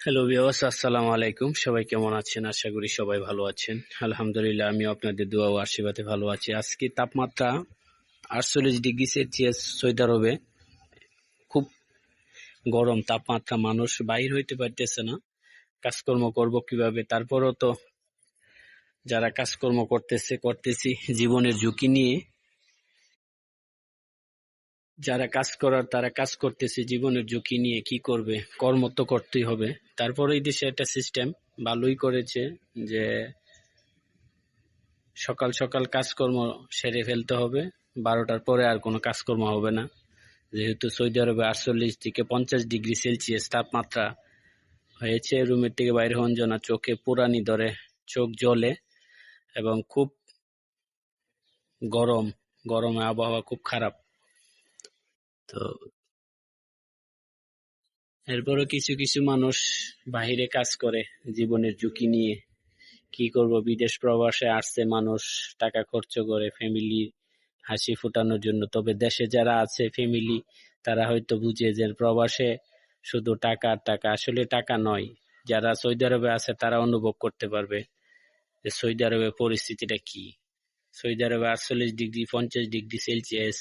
Hello বিয়াস আসসালামু আলাইকুম সবাই কেমন আছেন? আশা করি সবাই ভালো আছেন। আলহামদুলিল্লাহ আমি আপনাদের দোয়া ও আশীর্বাদে ভালো আছি। আজকে তাপমাত্রা আটচল্লিশ ডিগ্রি সেলসিয়াস সৌদি আরবে খুব গরম তাপমাত্রা, মানুষ বাইর হইতে পারতেছে না। কাজকর্ম করব কীভাবে? তারপরও তো যারা কাজকর্ম করতেছে, করতেছি, জীবনের ঝুঁকি নিয়ে যারা কাজ করার, তারা কাজ করতেছে জীবনের ঝুঁকি নিয়ে কি করবে, কর্ম তো করতেই হবে। তারপরে এই দেশে একটা সিস্টেম ভালোই করেছে যে সকাল সকাল কাজকর্ম সেরে ফেলতে হবে, বারোটার পরে আর কোনো কাজকর্ম হবে না। যেহেতু সৌদি আরবে আটচল্লিশ থেকে পঞ্চাশ ডিগ্রি সেলসিয়াস তাপমাত্রা হয়েছে, রুমের থেকে বাইরে হন না চোখে পুরানি ধরে, চোখ জ্বলে এবং খুব গরম, গরমে আবহাওয়া খুব খারাপ। তো এরপরও কিছু কিছু মানুষ বাহিরে কাজ করে জীবনের ঝুঁকি নিয়ে। কি করব? বিদেশ প্রবাসে আসছে মানুষ, টাকা খরচ করে ফ্যামিলি হাসি ফোটানোর জন্য। তবে দেশে যারা আছে ফ্যামিলি তারা হয়তো বুঝে যে প্রবাসে শুধু টাকা টাকা, আসলে টাকা নয়। যারা সৌদি আরবে আছে, তারা অনুভব করতে পারবে যে সৌদি আরবের পরিস্থিতিটা কি। সৌদি আরবে আটচল্লিশ ডিগ্রি, পঞ্চাশ ডিগ্রি সেলসিয়াস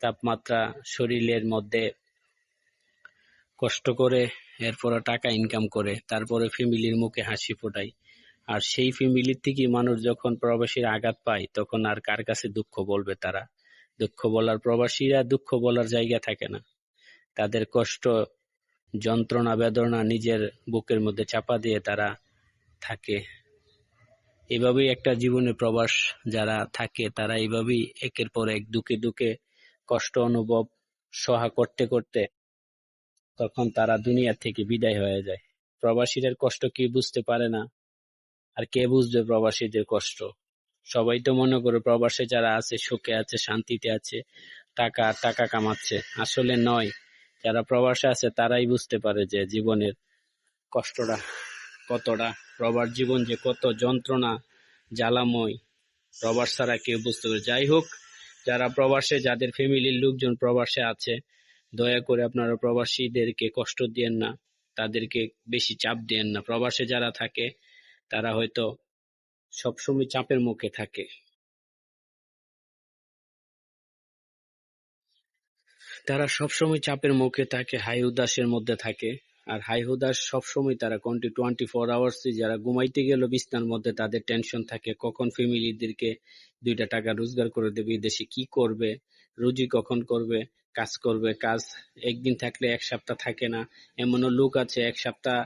তাপমাত্রা শরীরের মধ্যে কষ্ট করে, এরপরে টাকা ইনকাম করে, তারপরে ফ্যামিলির মুখে হাসি ফোটায়। আর সেই ফ্যামিলির থেকে মানুষ যখন প্রবাসীর আঘাত পায়, তখন আর কার কাছে দুঃখ বলবে তারা? দুঃখ বলার প্রবাসীরা দুঃখ বলার জায়গা থাকে না। তাদের কষ্ট, যন্ত্রণা, বেদনা নিজের বুকের মধ্যে চাপা দিয়ে তারা থাকে। এভাবেই একটা জীবনে প্রবাস যারা থাকে, তারা এইভাবেই একের পর এক দুঃখে দুঃখে কষ্ট অনুভব, সহা করতে করতে তখন তারা দুনিয়া থেকে বিদায় হয়ে যায়। প্রবাসীদের কষ্ট কি বুঝতে পারে না? আর কে বুঝবে প্রবাসীদের কষ্ট? সবাই তো মনে করে প্রবাসে যারা আছে, সুখে আছে, শান্তিতে আছে, টাকা টাকা কামাচ্ছে। আসলে নয়। যারা প্রবাসে আছে, তারাই বুঝতে পারে যে জীবনের কষ্টটা কতটা। প্রবাস জীবন যে কত যন্ত্রণা, জ্বালাময়, প্রবাস ছাড়া কেউ বুঝতে পারে যাই হোক যারা প্রবাসে, যাদের ফ্যামিলির লোকজন প্রবাসে আছে, দয়া করে আপনারা প্রবাসীদেরকে কষ্ট দিয়েন না, তাদেরকে বেশি চাপ দিয়েন না। প্রবাসে যারা থাকে, তারা হয়তো সবসময় চাপের মুখে থাকে। তারা সবসময় চাপের মুখে থাকে হাই উদাসের মধ্যে থাকে। আর হাই হুদাস সবসময় তারা কন্টি টোয়েন্টি ফোর আওয়ার্স যারা ঘুমাইতে গেল বিছনার মধ্যে, তাদের টেনশন থাকে, কখন ফ্যামিলিদেরকে দুইটা টাকা রোজগার করে দেবে দেশে কি করবে, রুজি কখন করবে, কাজ করবে, কাজ একদিন থাকলে এক সপ্তাহ থাকে না, এমনও লোক আছে, এক সপ্তাহ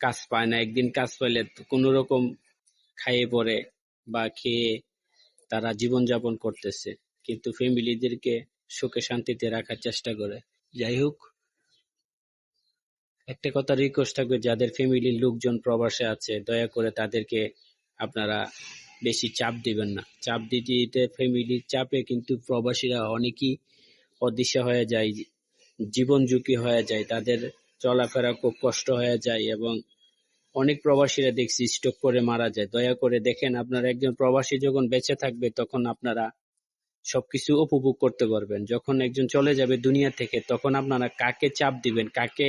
কাজ পায় না, একদিন কাজ পাইলে কোনো রকম খাইয়ে পড়ে বা খেয়ে তারা জীবনযাপন করতেছে, কিন্তু ফ্যামিলিদেরকে সুখে শান্তিতে রাখার চেষ্টা করে। যাই হোক একটা কথা রিকোয়েস্ট থাকবে, যাদের ফ্যামিলির লোকজন প্রবাসে আছে, দয়া করে তাদেরকে আপনারা বেশি চাপ দিবেন না। চাপ দিতে দিতে ফ্যামিলির চাপে কিন্তু প্রবাসীরা অনেকই অদিশা হয়ে যায়, জীবন ঝুঁকি হয়ে যায়, তাদের চলাফেরা খুব কষ্ট হয়ে যায় এবং অনেক প্রবাসীরা দেখছি স্ট্রোক করে মারা যায়। দয়া করে দেখেন, আপনারা একজন প্রবাসী যখন বেঁচে থাকবে, তখন আপনারা সবকিছু উপভোগ করতে পারবেন। যখন একজন চলে যাবে দুনিয়া থেকে, তখন আপনারা কাকে চাপ দিবেন, কাকে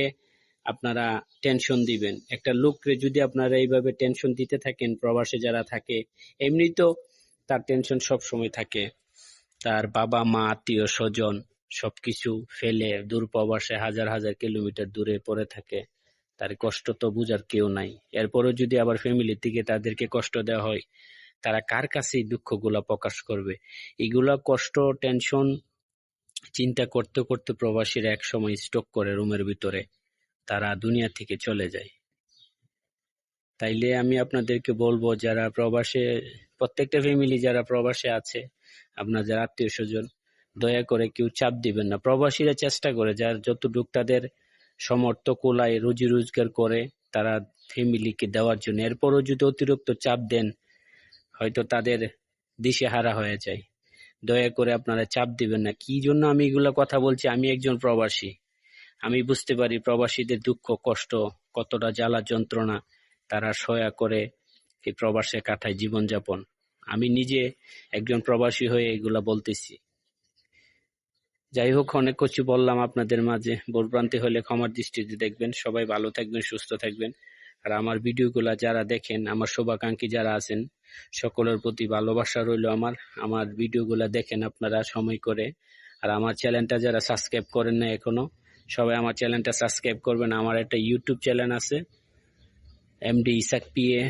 আপনারা টেনশন দিবেন। একটা লোককে যদি আপনারা এইভাবে টেনশন দিতে থাকেন, প্রবাসে যারা থাকে এমনি তো তার টেনশন সব সময় থাকে। তার বাবা, মা, আত্মীয়, স্বজন সবকিছু ফেলে দূর প্রবাসে হাজার হাজার কিলোমিটার দূরে পড়ে থাকে। তার কষ্ট তো বুঝার কেউ নাই। এরপরও যদি আবার ফ্যামিলির থেকে তাদেরকে কষ্ট দেওয়া হয়, তারা কার কাছে দুঃখগুলা প্রকাশ করবে? এগুলা কষ্ট টেনশন চিন্তা করতে করতে প্রবাসীরা এক সময় স্টক করে রুমের ভিতরে। তারা দুনিয়া থেকে চলে যায়। তাইলে আমি আপনাদেরকে বলব, যারা প্রবাসে, প্রত্যেকটা ফ্যামিলি যারা প্রবাসে আছে আপনার যারা আত্মীয় স্বজন, দয়া করে কেউ চাপ দিবেন না। প্রবাসীরা চেষ্টা করে, যার যতটুক তাদের সমর্থ, কোলায়, রুজি রোজগার করে, তারা ফ্যামিলিকে দেওয়ার জন্য। এরপরও যদি অতিরিক্ত চাপ দেন, হয়তো তাদের দিশেহারা হয়ে যায়। দয়া করে আপনারা চাপ দিবেন না। কি জন্য আমি এগুলো কথা বলছি? আমি একজন প্রবাসী। আমি বুঝতে পারি প্রবাসীদের দুঃখ, কষ্ট, কতটা জ্বালা যন্ত্রণা তারা সয়া করে এই প্রবাসে কাটায় জীবনযাপন। আমি নিজে একজন প্রবাসী হয়ে এগুলা বলতেছি। যাই হোক অনেক কিছু বললাম আপনাদের মাঝে। ভুলভ্রান্তি হলে ক্ষমার দৃষ্টিতে দেখবেন। সবাই ভালো থাকবেন, সুস্থ থাকবেন। আর আমার ভিডিওগুলা যারা দেখেন, আমার শুভাকাঙ্ক্ষী যারা আছেন, সকলের প্রতি ভালোবাসা রইল আমার। আমার ভিডিওগুলা দেখেন আপনারা সময় করে। আর আমার চ্যানেলটা যারা সাবস্ক্রাইব করেন না এখনও সবাই আমার চ্যানেলটা সাবস্ক্রাইব করবেন। আমার একটা ইউটিউব চ্যানেল আছে এমডি ইসাক পিএ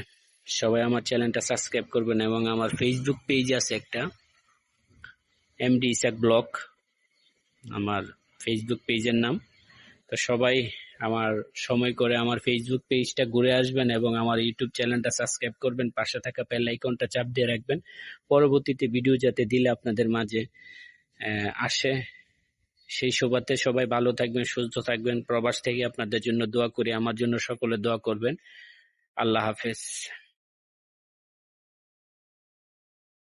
সবাই আমার চ্যানেলটা সাবস্ক্রাইব করবেন এবং আমার ফেসবুক পেজ আছে একটা এমডি ইসাক ব্লগ আমার ফেসবুক পেজের নাম। তো সবাই আমার সময় করে আমার ফেসবুক পেজটা ঘুরে আসবেন এবং আমার ইউটিউব চ্যানেলটা সাবস্ক্রাইব করবেন। পাশে থাকা বেল আইকনটা চাপ দিয়ে রাখবেন। পরবর্তীতে ভিডিও যাতে দিলে আপনাদের মাঝে আসে। সেই সুবাদে সবাই ভালো থাকবেন, সুস্থ থাকবেন। প্রবাস থেকে আপনাদের জন্য দোয়া করি। আমার জন্য সকলে দোয়া করবেন। আল্লাহ হাফেজ।